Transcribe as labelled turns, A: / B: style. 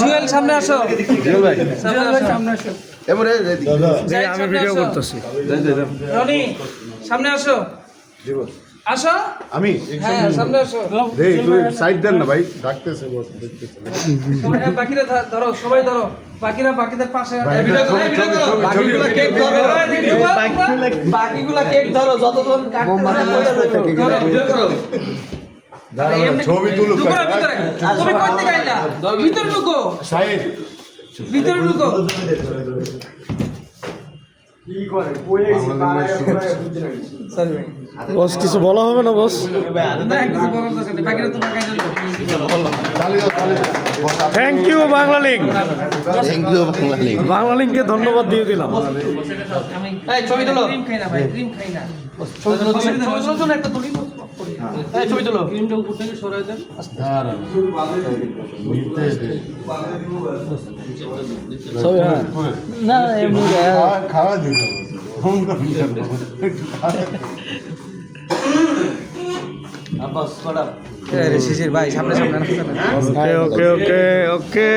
A: জুয়েল সামনে আসো। সামনে আসো।
B: এবারে
C: আমি ভিডিও করতেছি।
A: রনি সামনে আসো। আসো।
B: আমি?
A: হ্যাঁ সামনে আসো।
B: রে তুই সাইড দেন না ভাই ডাকতেছে বস দেখতেছে।
A: হ্যাঁ, বাকিরা ধরো সবাই ধরো। বাকিরা বাকিদের পাশে এই ভিডিও করো, ভিডিও করো।
B: বাকিগুলা
A: কেক ধরো। এই বাকিগুলা কেক ধরো যতক্ষণ কাটতে
B: ছবি তুলুক।
A: ভিতরে। তুমি আইলা? ভিতরে ঢুকো।
B: সাইড
A: ভিতরে ঢুকো।
C: বস কিছু বলা হবে না boss? Thank you Banglalink
B: thank you বাংলালি
C: বাংলা লিঙ্ককে ধন্যবাদ দিয়ে দিলাম।
A: ছবি তুলো। ক্রিম খাই না ভাই ক্রিম খাই না। ছবি তুলো একটা তুলি এই ছবি তুলো। ক্রিমটা উপর থেকে সরাই দেন।
C: হ্যাঁ। না এমনি
B: খাওয়া দিতে ফোন
A: শিশির ভাই সামনে সামনে।
C: ওকে ওকে ওকে ওকে